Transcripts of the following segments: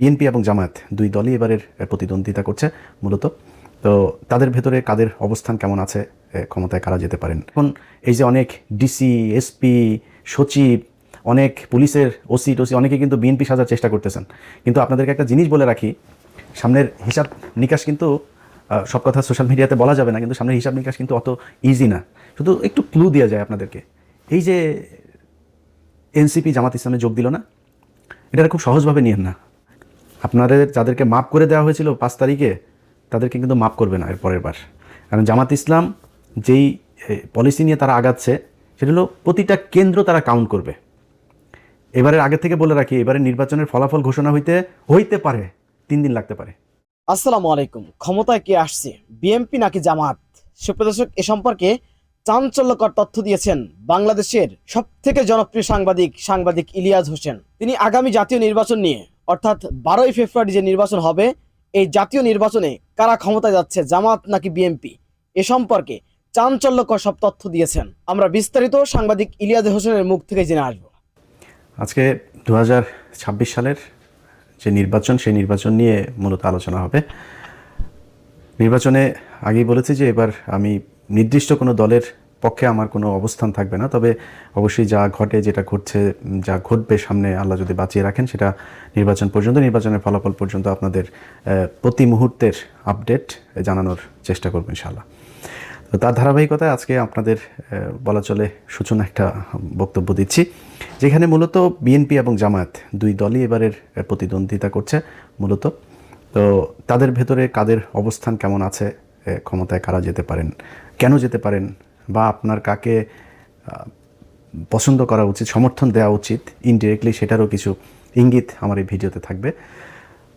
BNP এবং জামায়াত দুই দলই এবারের প্রতিদ্বন্দ্বিতা করছে মূলত। তো তাদের ভেতরে কাদের অবস্থান কেমন আছে ক্ষমতায় কারা যেতে পারেন? এখন এই যে অনেক ডিসি, এসপি, সচিব, অনেক পুলিশের ওসি টসি অনেকে কিন্তু বিএনপি সাজার চেষ্টা করতেছেন। কিন্তু আপনাদেরকে একটা জিনিস বলে রাখি, সামনের হিসাব নিকাশ কিন্তু সব কথা সোশ্যাল মিডিয়াতে বলা যাবে না, কিন্তু সামনের হিসাব নিকাশ কিন্তু অত ইজি না। শুধু একটু ক্লু দেওয়া যায় আপনাদেরকে। এই যে এনসিপি জামাত ইসলামে যোগ দিল না এটা খুব সহজভাবে নিয়েন না। আপনাদের যাদেরকে মাপ করে দেওয়া হয়েছিল পাঁচ তারিখে, তাদেরকে কিন্তু মাপ করবে না এর পরের বার। কারণ জামাত ইসলাম যেই পলিসি নিয়ে তারা আগাচ্ছে, সেটা হলো প্রতিটা কেন্দ্র তারা কাউন্ট করবে। এবারের আগে থেকে বলে রাখি এবারে নির্বাচনের ফলাফল ঘোষণা হইতে হইতে পারে, তিন দিন লাগতে পারে। আসসালামু আলাইকুম। ক্ষমতায় কে আসছে? বিএমপি নাকি জামাত? সুপ্রদর্শক, এ সম্পর্কে চাঞ্চল্যকর তথ্য দিয়েছেন বাংলাদেশের সব থেকে জনপ্রিয় সাংবাদিক সাংবাদিক ইলিয়াস হোসেন। তিনি আগামী জাতীয় নির্বাচন নিয়ে অর্থাৎ বারোই ফেব্রুয়ারি যে নির্বাচন হবে, এই জাতীয় নির্বাচনে কারা ক্ষমতায় যাচ্ছে, জামাত নাকি বিএমপি এ সম্পর্কে চাঞ্চল্যকর সব তথ্য দিয়েছেন। আমরা বিস্তারিত সাংবাদিক ইলিয়াস হোসেনের মুখ থেকে জেনে আসব। আজকে দু হাজার ছাব্বিশ সালের যে নির্বাচন, সেই নির্বাচন নিয়ে মূলত আলোচনা হবে। নির্বাচনে আগেই বলেছি যে এবার আমি নির্দিষ্ট কোনো দলের পক্ষে আমার কোনো অবস্থান থাকবে না। তবে অবশ্যই যা ঘটে, যেটা ঘটছে, যা ঘটবে সামনে আল্লাহ যদি বাঁচিয়ে রাখেন, সেটা নির্বাচন পর্যন্ত, নির্বাচনের ফলাফল পর্যন্ত আপনাদের প্রতি মুহূর্তের আপডেট জানানোর চেষ্টা করব ইনশাআল্লাহ। তো তার ধারাবাহিকতায় আজকে আপনাদের বলা চলে সূচনা একটা বক্তব্য দিচ্ছি, যেখানে মূলত বিএনপি এবং জামায়াত দুই দলই এবারের প্রতিদ্বন্দ্বিতা করছে মূলত। তো তাদের ভেতরে কাদের অবস্থান কেমন আছে ক্ষমতায় কারা যেতে পারেন, কেন যেতে পারেন বা আপনার কাকে পছন্দ করা উচিত, সমর্থন দেওয়া উচিত ইনডিরেক্টলি সেটারও কিছু ইঙ্গিত আমার এই ভিডিওতে থাকবে।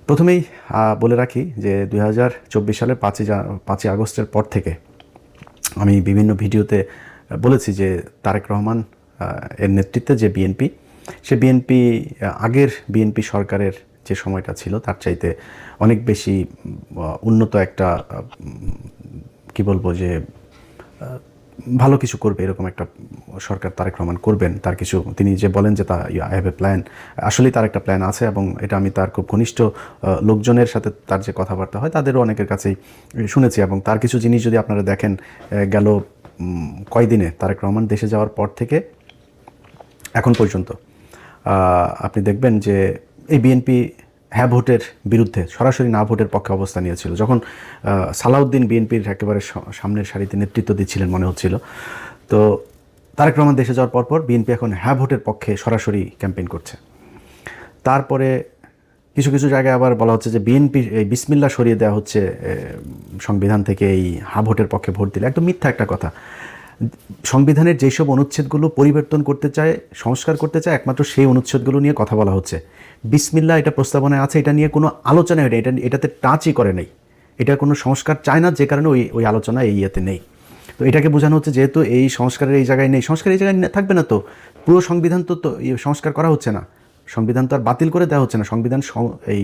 প্রথমেই বলে রাখি যে দুই সালের পাঁচই পাঁচই আগস্টের পর থেকে আমি বিভিন্ন ভিডিওতে বলেছি যে তারেক রহমান এর নেতৃত্বে যে বিএনপি, সে বিএনপি আগের বিএনপি সরকারের যে সময়টা ছিল তার চাইতে অনেক বেশি উন্নত একটা কি বলব যে ভালো কিছু করবে, এরকম একটা সরকার তারেক রহমান করবেন, তার কিছু, তিনি যে বলেন যে তা আই হ্যাভ এ প্ল্যান আসলেই তার একটা প্ল্যান আছে এবং এটা আমি তার খুব ঘনিষ্ঠ লোকজনের সাথে তার যে কথাবার্তা হয়, তাদেরও অনেকের কাছেই শুনেছি এবং তার কিছু জিনিস যদি আপনারা দেখেন গেল কয়দিনে তারেক রহমান দেশে যাওয়ার পর থেকে, এখন পর্যন্ত আপনি দেখবেন যে এই বিএনপি হ্যাঁ ভোটের বিরুদ্ধে, সরাসরি না ভোটের পক্ষে অবস্থান নিয়েছিল। যখন সালাউদ্দিন বিএনপির একেবারে সামনের সারিতে নেতৃত্ব দিচ্ছিলেন মনে হচ্ছিল। তো তারেক রহমান দেশে যাওয়ার পরপর বিএনপি এখন হ্যাঁ ভোটের পক্ষে সরাসরি ক্যাম্পেইন করছে। তারপরে কিছু কিছু জায়গায় আবার বলা হচ্ছে যে বিএনপি এই বিসমিল্লা সরিয়ে দেওয়া হচ্ছে সংবিধান থেকে এই হা ভোটের পক্ষে ভোট দিলে। একদম মিথ্যা একটা কথা। সংবিধানের যেসব অনুচ্ছেদগুলো পরিবর্তন করতে চায়, সংস্কার করতে চায়, একমাত্র সেই অনুচ্ছেদগুলো নিয়ে কথা বলা হচ্ছে। বিসমিল্লা এটা প্রস্তাবনায় আছে, এটা নিয়ে কোনো আলোচনা হয় এটা এটাতে টাচই করে নেই। এটার কোনো সংস্কার চায় না, যে কারণে ওই ওই আলোচনা এই ইয়েতে নেই। তো এটাকে বোঝানো হচ্ছে যেহেতু এই সংস্কারের এই জায়গায় নেই, সংস্কার এই জায়গায় থাকবে না তো? পুরো সংবিধান তো তো সংস্কার করা হচ্ছে না। সংবিধান তো আর বাতিল করে দেওয়া হচ্ছে না, সংবিধান এই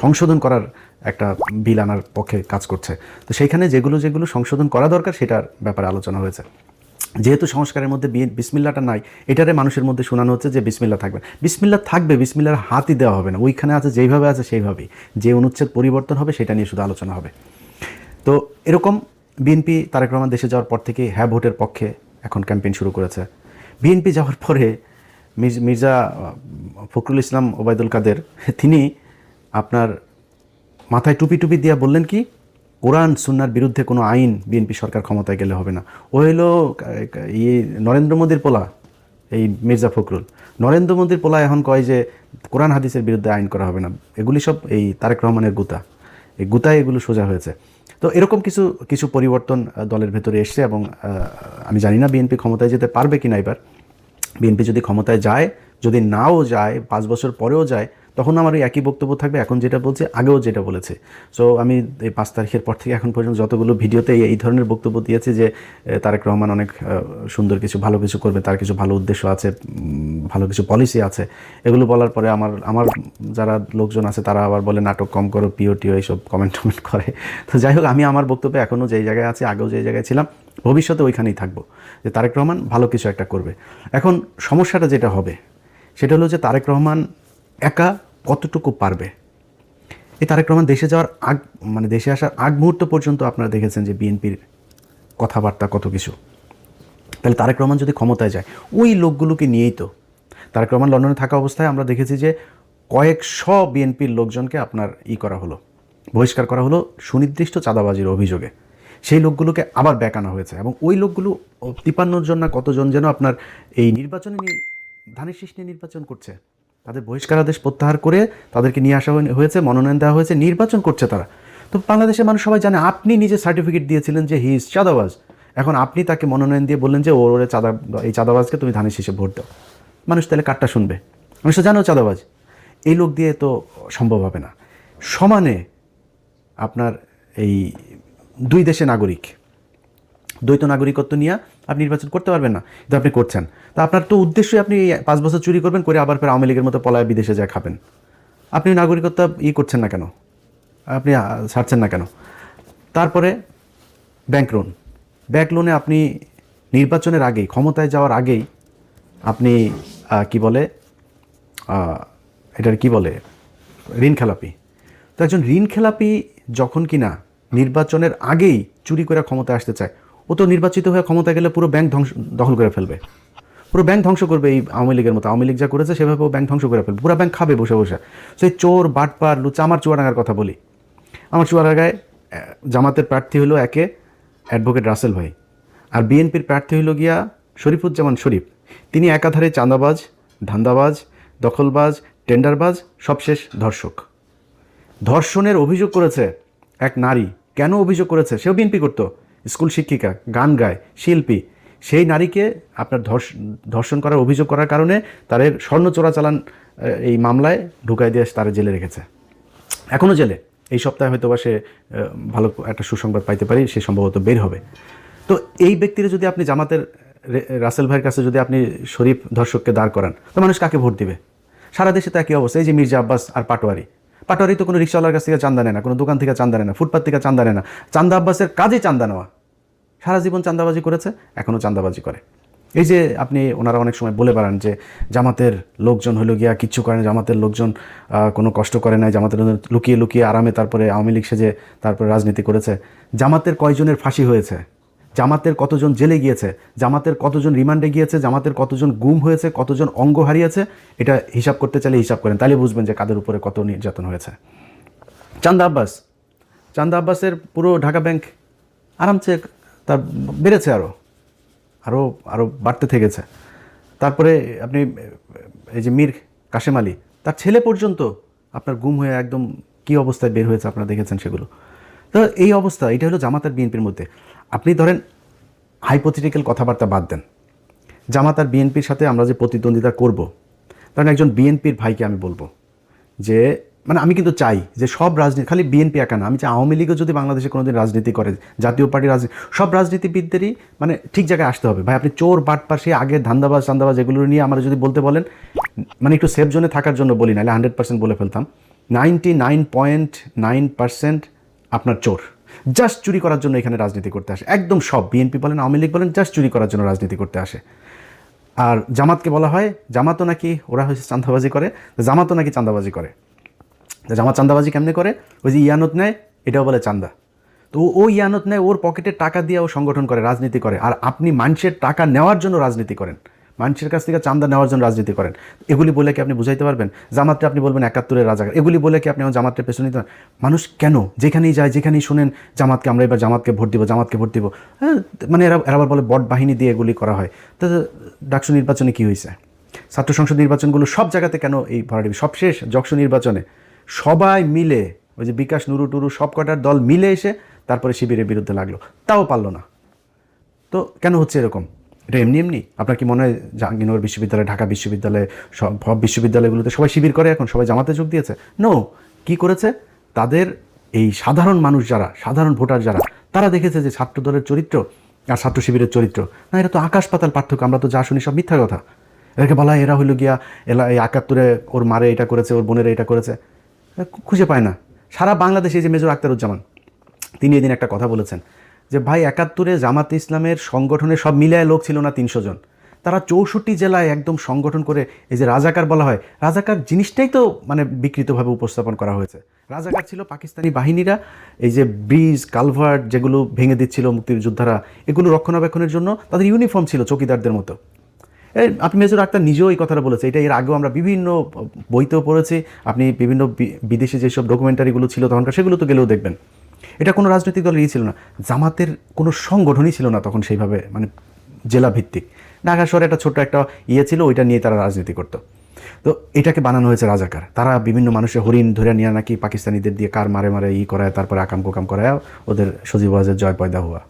সংশোধন করার একটা বিল আনার পক্ষে কাজ করছে। তো সেইখানে যেগুলো যেগুলো সংশোধন করা দরকার, সেটার ব্যাপারে আলোচনা হয়েছে। যেহেতু সংস্কারের মধ্যে বিসমিল্লাটা নাই, এটারে মানুষের মধ্যে শোনানো হচ্ছে যে বিসমিল্লা থাকবে। বিসমিল্লা থাকবে, বিসমিল্লার হাতই দেওয়া হবে না। ওইখানে আছে, যেইভাবে আছে সেইভাবেই। যে অনুচ্ছেদ পরিবর্তন হবে, সেটা নিয়ে শুধু আলোচনা হবে। তো এরকম বিএনপি তারেক রহমান দেশে যাওয়ার পর থেকে হ্যাঁ ভোটের পক্ষে এখন ক্যাম্পেইন শুরু করেছে। বিএনপি যাওয়ার পরে মির্জা ফখরুল ইসলাম, ওবায়দুল কাদের, তিনি আপনার মাথায় টুপি টুপি দিয়া বললেন কি কোরআন, সুন্নার বিরুদ্ধে কোনো আইন বিএনপি সরকার ক্ষমতায় গেলে হবে না। ও হইল ইয়ে নরেন্দ্র মোদীর পোলা, এই মির্জা ফখরুল। নরেন্দ্র মোদীর পোলা এখন কয় যে, কোরআন, হাদিসের বিরুদ্ধে আইন করা হবে না। এগুলি সব এই তারেক রহমানের গুতা। এই গুতায় এগুলো সোজা হয়েছে। তো এরকম কিছু কিছু পরিবর্তন দলের ভেতরে এসছে এবং আমি জানি না বিএনপি ক্ষমতায় যেতে পারবে কিনা এবার। বিএনপি যদি ক্ষমতায় যায়, যদি নাও যায়, পাঁচ বছর পরেও যায় তখন আমার ওই একই বক্তব্য থাকবে, এখন যেটা বলছে, আগেও যেটা বলেছে। সো আমি এই পাঁচ তারিখের পর থেকে এখন পর্যন্ত যতগুলো ভিডিওতে এই- ধরনের বক্তব্য দিয়েছি যে তারেক রহমান অনেক সুন্দর কিছু, ভালো কিছু করবে, তার কিছু ভালো উদ্দেশ্য আছে ভালো কিছু পলিসি আছে। এগুলো বলার পরে আমার আমার যারা লোকজন আছে, তারা আবার বলে, নাটক কম করো পিও টিও এইসব কমেন্ট টমেন্ট করে। তো যাই হোক, আমি আমার বক্তব্যে এখনও যেই জায়গায় আছি, আগেও যেই জায়গায় ছিলাম, ভবিষ্যতে ওইখানেই থাকব যে, তারেক রহমান ভালো কিছু একটা করবে। এখন সমস্যাটা যেটা হবে, সেটা হলো যে, তারেক রহমান একা কতটুকু পারবে? এই তারেক রহমান দেশে যাওয়ার আগ মানে দেশে আসার আগ মুহূর্ত পর্যন্ত আপনারা দেখেছেন যে বিএনপির কথাবার্তা কত কিছু। তাহলে তারেক রহমান যদি ক্ষমতায় যায়, ওই লোকগুলোকে নিয়েই তো। তারেক রহমান লন্ডনে থাকা অবস্থায় আমরা দেখেছি যে কয়েকশ বিএনপির লোকজনকে আপনার ই করা হলো, বহিষ্কার করা হলো সুনির্দিষ্ট চাঁদাবাজির অভিযোগে। সেই লোকগুলোকে আবার ব্যাক আনা হয়েছে এবং ওই লোকগুলো তিপান্ন জন না কতজন যেন আপনার এই নির্বাচনে ধানের শীষ নির্বাচন করছে। তাদের বহিষ্কারাদেশ প্রত্যাহার করে তাদেরকে নিয়ে আসা হয়েছে, মনোনয়ন দেওয়া হয়েছে, নির্বাচন করছে তারা। তো বাংলাদেশের মানুষ সবাই জানে, আপনি নিজে সার্টিফিকেট দিয়েছিলেন যে হি ইজ চাঁদাবাজ এখন আপনি তাকে মনোনয়ন দিয়ে বললেন যে, ওর ওরে চাঁদা এই চাঁদাবাজকে তুমি ধানের শীষে ভোট দাও। মানুষ তাহলে কারটা শুনবে। মানুষ তো জানো চাঁদাবাজ। এই লোক দিয়ে তো সম্ভব হবে না। সমানে আপনার এই দুই দেশে নাগরিক দ্বৈত নাগরিকত্ব নিয়ে আপনি নির্বাচন করতে পারবেন না। কিন্তু আপনি করছেন। তা আপনার তো উদ্দেশ্যই আপনি পাঁচ বছর চুরি করবেন, করে আবার ফের আওয়ামী লীগের মতো পলায় বিদেশে যায় খাবেন। আপনি নাগরিকত্ব ই করছেন না কেন? আপনি ছাড়ছেন না কেন? তারপরে ব্যাংক লোন ব্যাংক লোনে আপনি নির্বাচনের আগেই, ক্ষমতায় যাওয়ার আগেই আপনি কি বলে এটার কি বলে, ঋণ খেলাপি। তো একজন ঋণ খেলাপি যখন কিনা নির্বাচনের আগেই চুরি করে ক্ষমতায় আসতে চায় ও তো নির্বাচিত হয়ে ক্ষমতা গেলে পুরো ব্যাংক ধ্বংস, দখল করে ফেলবে। পুরো ব্যাংক ধ্বংস করবে এই আওয়ামী লীগের মতো। আওয়ামী লীগ যা করেছে, সেভাবে ও ব্যাংক ধ্বংস করে ফেলবে। পুরো ব্যাংক খাবে বসে বসে। সেই চোর, বাটপার লুচা আমার চুয়াডাঙ্গার কথা বলি। আমার চুয়াডাঙ্গায় জামাতের প্রার্থী হলো একে অ্যাডভোকেট রাসেল ভাই। আর বিএনপির প্রার্থী হলো গিয়া শরীফুজ্জামান শরীফ। তিনি একাধারে চাঁদাবাজ, ধান্দাবাজ, দখলবাজ, টেন্ডারবাজ, সবশেষ ধর্ষক। ধর্ষণের অভিযোগ করেছে এক নারী। কেন অভিযোগ করেছে? সেও বিএনপি করতো। স্কুল শিক্ষিকা, গান গায়, শিল্পী, সেই নারীকে আপনার ধর্ষ- ধর্ষণ করার অভিযোগ করার কারণে তাদের স্বর্ণ চোরাচালান এই মামলায় ঢুকাই দিয়ে তারা জেলে রেখেছে। এখনও জেলে। এই সপ্তাহে হয়তো বা সে ভালো একটা সুসংবাদ পাইতে পারি, সে সম্ভবত বের হবে। তো এই ব্যক্তিরা যদি আপনি জামাতের রাসেল ভাইয়ের কাছে যদি আপনি শরীফ ধর্ষককে দাঁড় করান, তো মানুষ কাকে ভোট দিবে? সারা দেশে তো একই অবস্থা। এই যে মির্জা আব্বাস আর পাটোয়ারি। পাটোয়ারি তো কোনো রিক্সাওয়ালার কাছ থেকে চান্দা নেয় না, কোনো দোকান থেকে চান্দা নেয় না, ফুটপাত থেকে চান্দা নেয় না। চান্দা আব্বাসের কাজে চান্দা নেওয়া। সারা জীবন চান্দাবাজি করেছে এখনও চান্দাবাজি করে। এই যে আপনি ওনারা অনেক সময় বলে বেড়ান যে জামাতের লোকজন হলো গিয়া কিচ্ছু করে না, জামাতের লোকজন কোনো কষ্ট করে নাই, জামাতের লুকিয়ে লুকিয়ে আরামে তারপরে আওয়ামী লীগ সেজে তারপরে রাজনীতি করেছে। জামাতের কয়জনের ফাঁসি হয়েছে? জামাতের কতজন জেলে গিয়েছে? জামাতের কতজন রিমান্ডে গিয়েছে? জামাতের কতজন গুম হয়েছে? কতজন অঙ্গ হারিয়েছে? এটা হিসাব করতে চাইলে হিসাব করেন তাহলে বুঝবেন যে কাদের উপরে কত নির্যাতন হয়েছে। চান্দা আব্বাস, চান্দা আব্বাসের পুরো ঢাকা ব্যাংক আরামসে তার বেড়েছে আরও আরও আরও বাড়তে থেকেছে। তারপরে আপনি, এই যে মীর কাশেম আলী, তার ছেলে পর্যন্ত আপনার গুম হয়ে একদম কী অবস্থায় বের হয়েছে আপনারা দেখেছেন সেগুলো। তো এই অবস্থা, এটা হলো জামাত আর বিএনপির মধ্যে। আপনি ধরেন হাইপোথেটিক্যাল কথাবার্তা বাদ দেন। জামাত আর বিএনপির সাথে আমরা যে প্রতিদ্বন্দ্বিতা করব কারণ একজন বিএনপির ভাইকে আমি বলব যে মানে আমি কিন্তু চাই যে সব রাজনীতি, খালি বিএনপি একা না, আমি চাই আওয়ামী লীগও যদি বাংলাদেশে কোনোদিন রাজনীতি করে, জাতীয় পার্টি রাজনীতি, সব রাজনীতিবিদদেরই মানে ঠিক জায়গায় আসতে হবে। ভাই, আপনি চোর বাটপার সে আগে ধান্দাবাজ, চান্দাবাজ এগুলো নিয়ে আমরা যদি বলতে বলেন মানে একটু সেফ জোনে থাকার জন্য বলি, নাহলে হান্ড্রেড পার্সেন্ট বলে ফেলতাম। Ninety nine point nine percent আপনার চোর। জাস্ট চুরি করার জন্য এখানে রাজনীতি করতে আসে। একদম সব বিএনপি বলেন, আওয়ামী লীগ বলেন জাস্ট চুরি করার জন্য রাজনীতি করতে আসে। আর জামাতকে বলা হয়, জামাতও নাকি, ওরা হয়েছে চান্দাবাজি করে, জামাতও নাকি চান্দাবাজি করে। জামাত চান্দাবাজি কেমনে করে? ওই যে ইয়ানত নেয়, এটাও বলে চান্দা তো ও ইয়ানত নেয়, ওর পকেটে টাকা দিয়ে ও সংগঠন করে, রাজনীতি করে। আর আপনি মানুষের টাকা নেওয়ার জন্য রাজনীতি করেন। মানুষের কাছ থেকে চান্দা নেওয়ার জন্য রাজনীতি করেন। এগুলি বলে কি আপনি বুঝাইতে পারবেন? জামাতটা আপনি বলবেন একাত্তরের রাজাকার। এগুলি বলে কি আপনি আমার জামাতের পেছনে নিতে? মানুষ কেন? যেখানেই যায়, যেখানেই শুনেন, জামাতকে আমরা এবার জামাতকে ভোট দিব, জামাতকে ভোট দিব। হ্যাঁ মানে এরা এরাবার বলে বট বাহিনী দিয়ে এগুলি করা হয়। তো ডাকসু নির্বাচনে কি হয়েছে? ছাত্র সংসদ নির্বাচনগুলো সব জায়গাতে কেন এই ভরাডি সবশেষ যক্ষ নির্বাচনে সবাই মিলে, ওই যে বিকাশ, নুরু, টুরু সব কটার দল মিলে এসে তারপরে শিবিরের বিরুদ্ধে লাগল। তাও পারল না। তো কেন হচ্ছে এরকম? এটা এমনি এমনি? আপনার কি মনে হয় জাহাঙ্গীরনগর বিশ্ববিদ্যালয়, ঢাকা বিশ্ববিদ্যালয়, সব সব বিশ্ববিদ্যালয়গুলোতে সবাই শিবির করে এখন? সবাই জামাতে যোগ দিয়েছে? নো কি করেছে? তাদের এই সাধারণ মানুষ যারা, সাধারণ ভোটার যারা, তারা দেখেছে যে ছাত্র দলের চরিত্র আর ছাত্র শিবিরের চরিত্র। না এটা তো আকাশ পাতাল পার্থক্য, আমরা তো যা শুনি সব মিথ্যা কথা। এটাকে বলা হয়, এরা হইল গিয়া এলা এই একাত্তরে ওর মারে এটা করেছে, ওর বোনের এটা করেছে। খুঁজে পায় না। সারা বাংলাদেশে যে মেজর আক্তারুজ্জামান তিনি এদিন একটা কথা বলেছেন যে, ভাই, একাত্তরে জামাত ইসলামের সংগঠনে সব মিলায় লোক ছিল না তিনশো জন। তারা চৌষট্টি জেলায় একদম সংগঠন করে এই যে রাজাকার বলা হয়, রাজাকার জিনিসটাই তো মানে বিকৃতভাবে উপস্থাপন করা হয়েছে। রাজাকার ছিল পাকিস্তানি বাহিনীরা, এই যে ব্রিজ, কালভার্ট যেগুলো ভেঙে দিচ্ছিল মুক্তিযোদ্ধারা, এগুলো রক্ষণাবেক্ষণের জন্য তাদের ইউনিফর্ম ছিল চৌকিদারদের মতো। আপনি মেজর আক্তার নিজেও এই কথাটা বলেছে। এটা এর আগেও আমরা বিভিন্ন বইতেও পড়েছি। আপনি বিভিন্ন বিদেশি যেসব ডকুমেন্টারিগুলো ছিল তখনকার, সেগুলো তো গেলেও দেখবেন। এটা কোনো রাজনৈতিক দলের ইয়ে ছিল না। জামাতের কোনো সংগঠনই ছিল না তখন সেইভাবে মানে জেলা ভিত্তিক ঢাকা শহরে একটা ছোট্ট একটা ইয়ে ছিল, ওইটা নিয়ে তারা রাজনীতি করতো। তো এটাকে বানানো হয়েছে রাজাকার। তারা বিভিন্ন মানুষের হরিণ ধরে নিয়ে নাকি পাকিস্তানিদের দিয়ে কার মারে মারে ই করায়, তারপরে আকাম কোকাম করায়, ওদের সজীব ওয়াজের জয় পয়দা হওয়া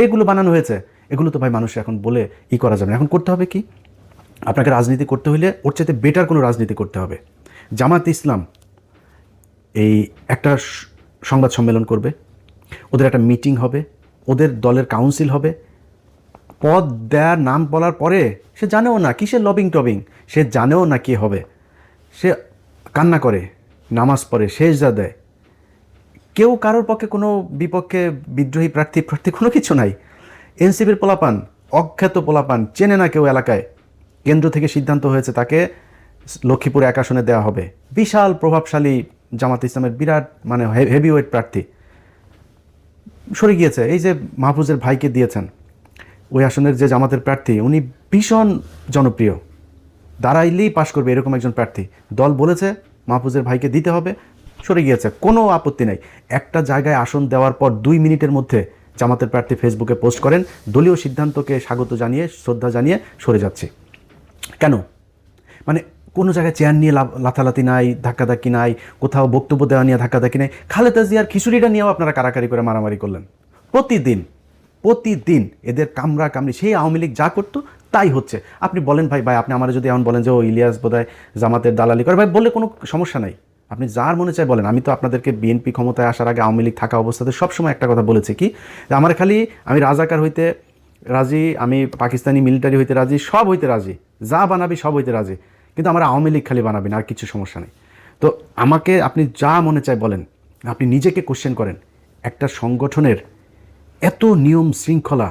এইগুলো বানানো হয়েছে। এগুলো তো ভাই মানুষ এখন বলে ই করা যাবে না। এখন করতে হবে কি? আপনাকে রাজনীতি করতে হলে ওর চাইতে বেটার কোনো রাজনীতি করতে হবে। জামাত ইসলাম এই একটা সংবাদ সম্মেলন করবে। ওদের একটা মিটিং হবে। ওদের দলের কাউন্সিল হবে। পদ দেয়ার নাম বলার পরে সে জানেও না কিসের লবিং টবিং। সে জানেও না কি হবে। সে কান্না করে, নামাজ পড়ে শেষ যা দেয়। কেউ কারোর পক্ষে কোনো বিপক্ষে বিদ্রোহী প্রার্থী প্রার্থী কোনো কিছু নাই। এনসিপির পোলাপান, অখ্যাত পোলাপান, চেনে না কেউ এলাকায়। কেন্দ্র থেকে সিদ্ধান্ত হয়েছে তাকে লক্ষ্মীপুর এক আসনে দেওয়া হবে। বিশাল প্রভাবশালী জামাত ইসলামের বিরাট মানে হেভিওয়েট প্রার্থী। সরে গিয়েছে, এই যে মাহফুজের ভাইকে দিয়েছেন, ওই আসনের যে জামাতের প্রার্থী, উনি ভীষণ জনপ্রিয়। দাঁড়াইলেই পাশ করবে এরকম একজন প্রার্থী। দল বলেছে, মাহফুজের ভাইকে দিতে হবে, সরে গিয়েছে, কোনো আপত্তি নাই। একটা জায়গায় আসন দেওয়ার পর দুই মিনিটের মধ্যে জামাতের প্রার্থী ফেসবুকে পোস্ট করেন, দলীয় সিদ্ধান্তকে স্বাগত জানিয়ে, শ্রদ্ধা জানিয়ে সরে যাচ্ছে। কেন? মানে কোনো জায়গায় চেয়ার নিয়ে লা- লাথালাতি নাই, ধাক্কাধাক্কি নাই, কোথাও বক্তব্য দেওয়া নিয়ে ধাক্কাধাক্কি নাই। খালেদা জিয়ার খিচুড়িটা নিয়েও আপনারা কারাকারি করে মারামারি করলেন। প্রতিদিন প্রতিদিন এদের কামরা কামড়ি, সেই আওয়ামী লীগ যা করতো তাই হচ্ছে। আপনি বলেন ভাই ভাই, আপনি আমার যদি এমন বলেন যে, ও ইলিয়াস বোধহয় জামাতের দালালি করে, ভাই, বললে কোনো সমস্যা নাই। আপনি যার মনে চায় বলেন, আমি তো আপনাদেরকে বিএনপি ক্ষমতায় আসার আগে আওয়ামী লীগ থাকা অবস্থাতে সবসময় একটা কথা বলেছি কি, যে আমার খালি আমি রাজাকার হইতে রাজি, আমি পাকিস্তানি মিলিটারি হইতে রাজি, সব হইতে রাজি, যা বানাবি সব হইতে রাজি, কিন্তু আমার আওয়ামী লীগ খালি বানাবেন আর কিছু সমস্যা নেই। তো আমাকে আপনি যা মনে চায় বলেন, আপনি নিজেকে কোশ্চেন করেন, একটা সংগঠনের এত নিয়ম শৃঙ্খলা,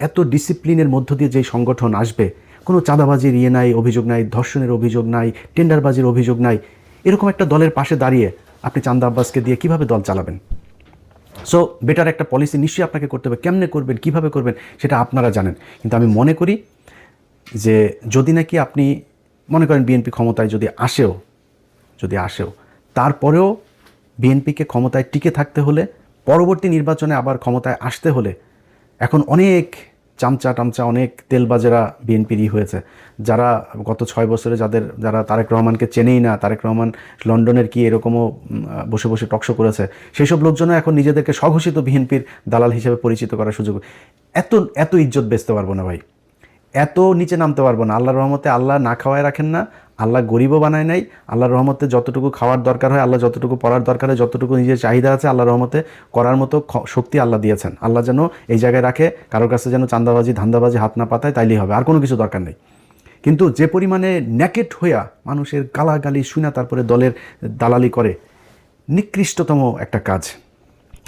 এত ডিসিপ্লিনের মধ্য দিয়ে যেই সংগঠন আসবে, কোনো চাঁদাবাজির ইয়ে নাই, অভিযোগ নাই, ধর্ষণের অভিযোগ নাই, টেন্ডারবাজির অভিযোগ নাই এরকম একটা দলের পাশে দাঁড়িয়ে আপনি চান্দা আব্বাসকে দিয়ে কীভাবে দল চালাবেন? সো বেটার একটা পলিসি নিশ্চয়ই আপনাকে করতে হবে। কেমনে করবেন, কীভাবে করবেন, সেটা আপনারা জানেন। কিন্তু আমি মনে করি যে যদি নাকি আপনি মনে করেন বিএনপি ক্ষমতায় যদি আসেও যদি আসেও, তারপরেও বিএনপিকে ক্ষমতায় টিকে থাকতে হলে, পরবর্তী নির্বাচনে আবার ক্ষমতায় আসতে হলে এখন অনেক চামচা টামচা অনেক তেলবাজেরা বিএনপিরই হয়েছে। যারা গত ছয় বছরে যাদের, যারা তারেক রহমানকে চেনেই না, তারেক রহমান লন্ডনের কি এরকমও বসে বসে টকশো করেছে সেই সব লোকজন এখন নিজেদেরকে স্বঘোষিত বিএনপির দালাল হিসেবে পরিচিত করার সুযোগ। এত এত ইজ্জত বেচতে পারব না ভাই। এত নিচে নামতে পারব না। আল্লাহর রহমতে আল্লাহ না খাওয়ায় রাখেন না আল্লাহ গরিবও বানায় নাই, আল্লাহর রহমতে যতটুকু খাওয়ার দরকার হয়, আল্লাহ যতটুকু পড়ার দরকার হয়, যতটুকু নিজের চাহিদা আছে, আল্লাহর রহমতে করার মতো শক্তি আল্লাহ দিয়েছেন। আল্লাহ যেন এই জায়গায় রাখে, কারোর কাছে যেন চান্দাবাজি ধান্দাবাজি হাত না পাতায়, তাইলেই হবে, আর কোনো কিছু দরকার নেই। কিন্তু যে পরিমাণে ন্যাকেট হইয়া মানুষের গালাগালি শুনা তারপরে দলের দালালি করে, নিকৃষ্টতম একটা কাজ।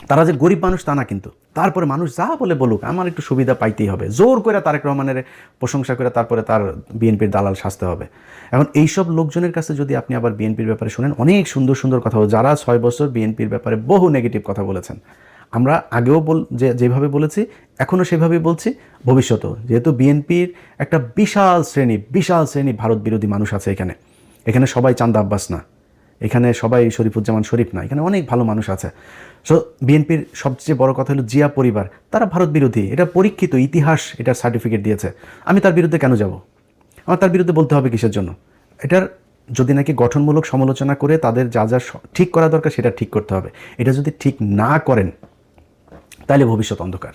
তারা যে গরিব মানুষ তা না কিন্তু। তারপরে মানুষ যা বলে বলুক, আমার একটু সুবিধা পাইতেই হবে। জোর করে তারেক রহমানের প্রশংসা করে তারপরে তার বিএনপির দালাল সাজতে হবে। এখন এইসব লোকজনের কাছে যদি আপনি আবার বিএনপির ব্যাপারে শুনেন, অনেক সুন্দর সুন্দর কথা যারা ছয় বছর বিএনপির ব্যাপারে বহু নেগেটিভ কথা বলেছেন। আমরা আগেও বল যে যেভাবে বলেছি এখনও সেভাবেই বলছি। ভবিষ্যতেও, যেহেতু বিএনপির একটা বিশাল শ্রেণি বিশাল শ্রেণি ভারত বিরোধী মানুষ আছে এখানে। এখানে সবাই চান্দা আব্বাস না। এখানে সবাই শরীফুজ্জামান শরীফ না। এখানে অনেক ভালো মানুষ আছে। সো বিএনপির সবচেয়ে বড় কথা হলো জিয়া পরিবার। তারা ভারত বিরোধী। এটা পরীক্ষিত ইতিহাস এটার সার্টিফিকেট দিয়েছে। আমি তার বিরুদ্ধে কেন যাব? আমার তার বিরুদ্ধে বলতে হবে কিসের জন্য? এটার যদি নাকি গঠনমূলক সমালোচনা করে তাদের যা যা ঠিক করা দরকার সেটা ঠিক করতে হবে। এটা যদি ঠিক না করেন, তাহলে ভবিষ্যৎ অন্ধকার।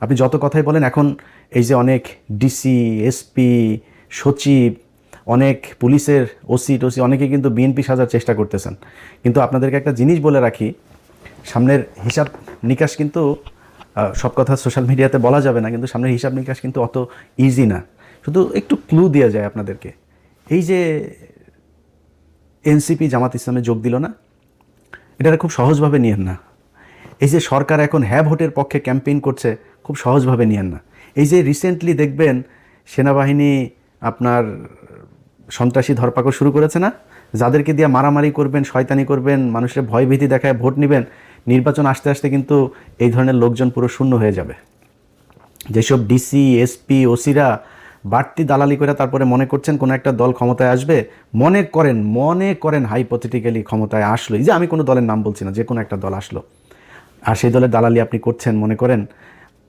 আপনি যত কথাই বলেন, এখন এই যে অনেক ডিসি এসপি সচিব, অনেক পুলিশের ওসি টসি অনেকে কিন্তু বিএনপি সাজার চেষ্টা করতেছেন। কিন্তু আপনাদেরকে একটা জিনিস বলে রাখি সামনের হিসাব নিকাশ কিন্তু সব কথা সোশ্যাল মিডিয়াতে বলা যাবে না, কিন্তু সামনের হিসাব নিকাশ কিন্তু অত ইজি না। শুধু একটু ক্লু দেওয়া যায় আপনাদেরকে। এই যে এনসিপি জামাত ইসলামে যোগ দিল না, এটা খুব সহজভাবে নিয়েন না। এই যে সরকার এখন হ্যাঁ ভোটের পক্ষে ক্যাম্পেইন করছে, খুব সহজভাবে নিয়েন না। এই যে রিসেন্টলি দেখবেন সেনাবাহিনী আপনার সন্ত্রাসী ধরপাকড় শুরু করেছে না যাদেরকে দিয়ে মারামারি করবেন, শয়তানি করবেন, মানুষের ভয়ভীতি দেখায় ভোট নেবেন, নির্বাচন আসতে আসতে কিন্তু এই ধরনের লোকজন পুরো শূন্য হয়ে যাবে। যেসব ডিসি এসপি ওসিরা বাড়তি দালালি করে তারপরে মনে করছেন কোনো একটা দল ক্ষমতায় আসবে, মনে করেন মনে করেন হাইপোথেটিক্যালি ক্ষমতায় আসলো। যে আমি কোনো দলের নাম বলছি না, যে কোনো একটা দল আসলো। আর সেই দলের দালালি আপনি করছেন, মনে করেন,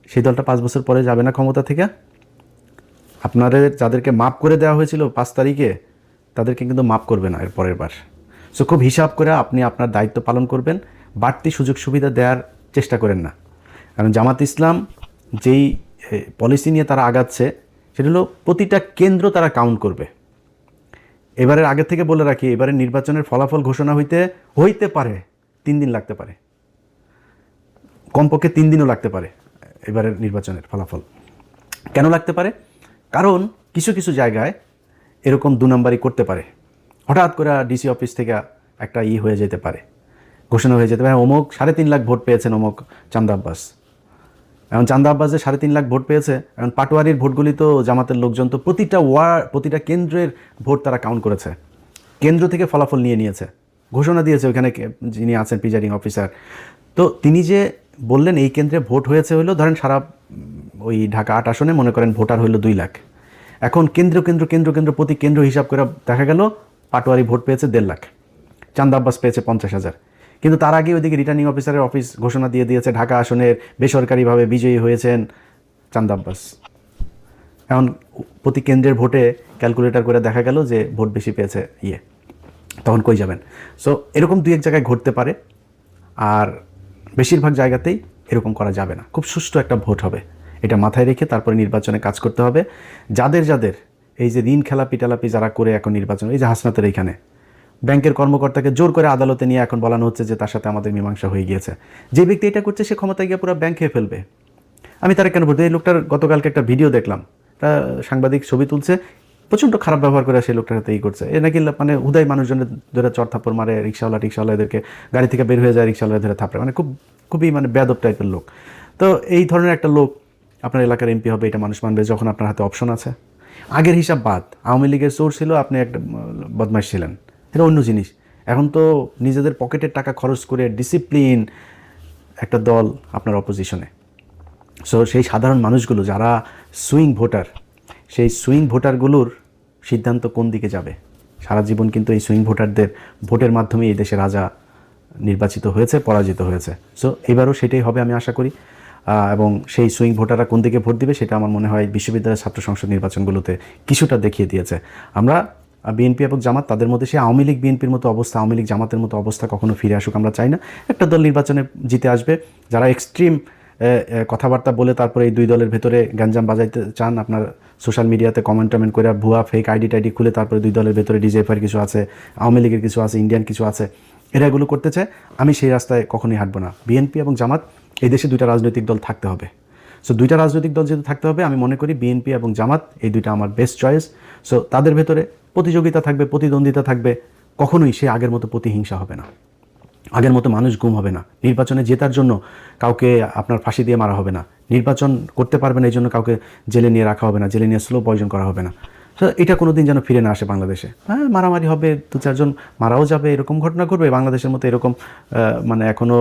সেই দলটা পাঁচ বছর পরে যাবে না ক্ষমতা থেকে? আপনাদের, যাদেরকে মাপ করে দেওয়া হয়েছিল পাঁচ তারিখে তাদেরকে কিন্তু মাপ করবে না এর পরের বার। সো খুব হিসাব করে আপনি আপনার দায়িত্ব পালন করবেন, বাড়তি সুযোগ সুবিধা দেওয়ার চেষ্টা করেন না। কারণ জামাত ইসলাম যেই পলিসি নিয়ে তারা আগাচ্ছে, সেটা হলো প্রতিটা কেন্দ্র তারা কাউন্ট করবে। এবারের আগে থেকে বলে রাখি এবারে নির্বাচনের ফলাফল ঘোষণা হইতে হইতে পারে, তিন দিন লাগতে পারে। কমপক্ষে তিন দিনও লাগতে পারে এবারের নির্বাচনের ফলাফল। কেন লাগতে পারে? কারণ কিছু কিছু জায়গায় এরকম দু নম্বরই করতে পারে। হঠাৎ করে ডিসি অফিস থেকে একটা ই হয়ে যেতে পারে। ঘোষণা হয়ে যেতে পারে অমুক সাড়ে তিন লাখ ভোট পেয়েছেন অমুক চান্দা আব্বাস। এখন চান্দা আব্বাস যে সাড়ে তিন লাখ ভোট পেয়েছে, এখন পাটোয়ারির ভোটগুলি তো জামাতের লোকজন তো প্রতিটা ওয়ার্ড প্রতিটা কেন্দ্রের ভোট তারা কাউন্ট করেছে। কেন্দ্র থেকে ফলাফল নিয়ে নিয়েছে। ঘোষণা দিয়েছে ওখানে যিনি আছেন প্রিজাইডিং অফিসার তো তিনি যে বললেন এই কেন্দ্রে ভোট হয়েছে হইল ধরেন সারা ওই ঢাকা আট আসনে মনে করেন ভোটার হইল দুই লাখ। এখন কেন্দ্র কেন্দ্র কেন্দ্র কেন্দ্র প্রতি কেন্দ্র হিসাব করে দেখা গেল পাটোয়ারি ভোট পেয়েছে দেড় লাখ। চান্দা আব্বাস পেয়েছে পঞ্চাশ হাজার। কিন্তু তার আগে ওইদিকে রিটার্নিং অফিসারের অফিস ঘোষণা দিয়ে দিয়েছে, ঢাকা আসনের বেসরকারিভাবে বিজয়ী হয়েছেন চান্দা আব্বাস। এখন প্রতি কেন্দ্রের ভোটে ক্যালকুলেটর করে দেখা গেল যে ভোট বেশি পেয়েছে ইয়ে। তখন কই যাবেন? সো এরকম দুই এক জায়গায় ঘটতে পারে। আর বেশিরভাগ জায়গাতেই এরকম করা যাবে না। খুব সুষ্ঠু একটা ভোট হবে। এটা মাথায় রেখে তারপরে নির্বাচনে কাজ করতে হবে। যাদের যাদের, এই যে ঋণ খেলাপি টেলাপি যারা করে এখন নির্বাচন, এই যে হাসনাতের এইখানে, ব্যাংকের কর্মকর্তাকে জোর করে আদালতে নিয়ে এখন বলানো হচ্ছে যে তার সাথে আমাদের মীমাংসা হয়ে গিয়েছে। যে ব্যক্তি এটা করছে, সে ক্ষমতায় গিয়ে পুরো ব্যাংক খেয়ে ফেলবে। আমি তারা কেন বলতে এই লোকটার গতকালকে একটা ভিডিও দেখলাম। তা সাংবাদিক ছবি তুলছে, প্রচণ্ড খারাপ ব্যবহার করে সেই লোকটার সাথে ই করছে। এ নাকি মানে উদয় মানুষজনের ধরে চর মারে, রিক্সাওয়ালা রিক্সাওয়ালা এদেরকে গাড়ি থেকে বের হয়ে যায় রিক্সাওয়ালা ধরে থাপড়ে। মানে খুব, খুবই মানে বেদব টাইপের লোক। তো এই ধরনের একটা লোক আপনার এলাকার এমপি হবে এটা মানুষ মানবে যখন আপনার হাতে অপশন আছে। আগের হিসাব বাদ আওয়ামী লীগের সোর্স ছিল আপনি একটা উম, বদমাইশ ছিলেন। এটা অন্য জিনিস। এখন তো নিজেদের পকেটের টাকা খরচ করে ডিসিপ্লিন একটা দল আপনার অপোজিশনে সো সেই সাধারণ মানুষগুলো যারা সুইং ভোটার সেই সুইং ভোটারগুলোর সিদ্ধান্ত কোন দিকে যাবে? সারা জীবন কিন্তু এই সুইং ভোটারদের ভোটের মাধ্যমে এই দেশে রাজা নির্বাচিত হয়েছে পরাজিত হয়েছে। সো এবারও সেটাই হবে আমি আশা করি। এবং সেই সুইং ভোটাররা কোন দিকে ভোট দিবে সেটা আমার মনে হয় বিশ্ববিদ্যালয়ের ছাত্র সংসদ নির্বাচনগুলোতে কিছুটা দেখিয়ে দিয়েছে। আমরা বিএনপি এবং জামাত, তাদের মধ্যে সেই আওয়ামী লীগ বিএনপির মতো অবস্থা, আওয়ামী লীগ জামাতের মতো অবস্থা কখনো ফিরে আসুক আমরা চাই না। একটা দল নির্বাচনে জিতে আসবে, যারা এক্সট্রিম কথাবার্তা বলে তারপরে এই দুই দলের ভেতরে গ্যাঞ্জাম বাজাইতে চান, আপনার সোশ্যাল মিডিয়াতে কমেন্ট টমেন্ট করে ভুয়া ফেক আইডি টাইডি খুলে তারপরে দুই দলের ভেতরে ডিজেফআইয়ের কিছু আছে, আওয়ামী লীগের কিছু আছে ইন্ডিয়ান কিছু আছে, এরা এগুলো করতে চায় আমি সেই রাস্তায় কখনোই হাঁটবো না। বিএনপি এবং জামাত এই দেশে দুইটা রাজনৈতিক দল থাকতে হবে। সো দুইটা রাজনৈতিক দল যেহেতু থাকতে হবে, আমি মনে করি বিএনপি এবং জামাত, এই দুইটা আমার বেস্ট চয়েস সো তাদের ভেতরে প্রতিযোগিতা থাকবে, প্রতিদ্বন্দ্বিতা থাকবে, কখনোই সে আগের মতো প্রতিহিংসা হবে না। আগের মতো মানুষ গুম হবে না। নির্বাচনে জেতার জন্য কাউকে আপনার ফাঁসি দিয়ে মারা হবে না। নির্বাচন করতে পারবে না, এই জন্য কাউকে জেলে নিয়ে রাখা হবে না, জেলে নিয়ে স্লো পয়জন করা হবে না। এটা কোনো দিন যেন ফিরে না আসে বাংলাদেশে। হ্যাঁ মারামারি হবে, দু চারজন মারাও যাবে, এরকম ঘটনা ঘটবে। বাংলাদেশের মতো এরকম মানে এখনও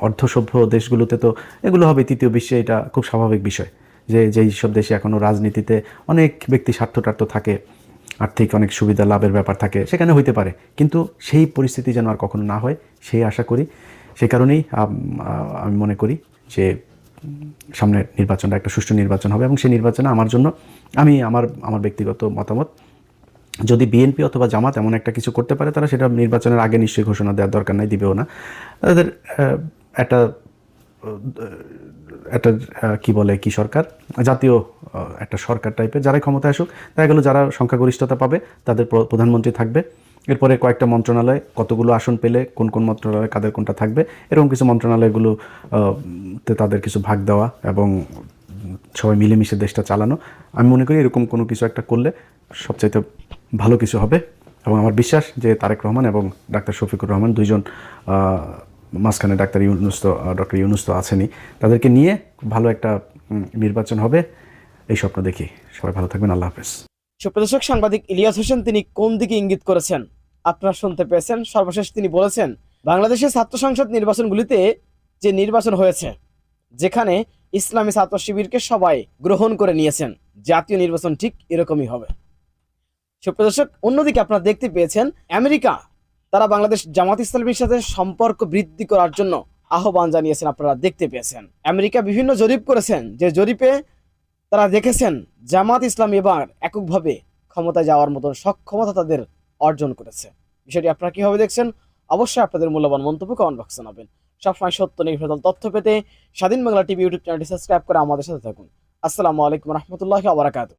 অর্ধসভ্য দেশগুলোতে তো এগুলো হবে তৃতীয় বিশ্বে, এটা খুব স্বাভাবিক বিষয়। যে, যেই সব দেশে এখনও রাজনীতিতে অনেক ব্যক্তি স্বার্থ টার্থ থাকে, আর্থিক অনেক সুবিধা, লাভের ব্যাপার থাকে, সেখানে হইতে পারে। কিন্তু সেই পরিস্থিতি যেন আর কখনো না হয়, সেই আশা করি। সে কারণেই আমি মনে করি যে সামনের নির্বাচনটা, একটা সুষ্ঠু নির্বাচন হবে এবং সেই নির্বাচনে আমার জন্য আমি আমার আমার ব্যক্তিগত মতামত, যদি বিএনপি অথবা জামাত এমন একটা কিছু করতে পারে, তারা সেটা নির্বাচনের আগে নিশ্চয়ই ঘোষণা দেওয়ার দরকার নাই, দিবেও না। তাদের একটা একটা কি বলে, কি সরকার? জাতীয় একটা সরকার টাইপের যারাই ক্ষমতায় আসুক, দেখা গেলো যারা সংখ্যাগরিষ্ঠতা পাবে, তাদের প্রধানমন্ত্রী থাকবে। এরপরে কয়েকটা মন্ত্রণালয়, কতগুলো আসন পেলে, কোন কোন মন্ত্রণালয় কাদের কোনটা থাকবে, এরকম কিছু মন্ত্রণালয়গুলো তে তাদের কিছু ভাগ দেওয়া এবং সবাই মিলেমিশে দেশটা চালানো। আমি মনে করি এরকম কোনো কিছু একটা করলে সবচাইতে ভালো কিছু হবে। এবং আমার বিশ্বাস যে তারেক রহমান এবং ডাক্তার শফিকুর রহমান দুইজন মাঝখানে ডাক্তার ইউনুস তো ডক্টর ইউনুস তো তাদেরকে নিয়ে ভালো একটা নির্বাচন হবে, এই স্বপ্ন দেখি। সবাই ভালো থাকবেন, আল্লাহ হাফেজ। সুপ্রদর্শক, সাংবাদিক ইলিয়াস হোসেন তিনি কোন দিকে ইঙ্গিত করেছেন? আপনারা শুনতে পেয়েছেন, সর্বশেষ তিনি বলেছেন, বাংলাদেশের ছাত্র সংসদ নির্বাচনগুলিতে যে নির্বাচন হয়েছে, যেখানে ইসলামী ছাত্র শিবিরকে সবাই গ্রহণ করে নিয়েছেন, জাতীয় নির্বাচন ঠিক এরকমই হবে। সুপ্রদর্শক, অন্যদিকে আপনারা দেখতে পেয়েছেন, আমেরিকা, তারা বাংলাদেশ জামাত ইসলামীর সাথে সম্পর্ক বৃদ্ধি করার জন্য আহ্বান জানিয়েছেন, আপনারা দেখতে পেয়েছেন। আমেরিকা বিভিন্ন জরিপ করেছেন, যে জরিপে তারা দেখেছেন জামাত ইসলাম এবার এককভাবে ক্ষমতা যাওয়ার মতন সক্ষমতা তাদের অর্জন করেছে। বিষয়টি আপনারা কীভাবে দেখছেন? অবশ্যই আপনাদের মূল্যবান মন্তব্য কমেন্ট বক্সে জানাবেন। সবসময় সত্য নির্ভরতাল তথ্য পেতে স্বাধীন বাংলা টিভি ইউটিউব চ্যানেলটি সাবস্ক্রাইব করে আমাদের সাথে থাকুন। আসসালামু আলাইকুম রহমতুল্লাহ আবরাকাত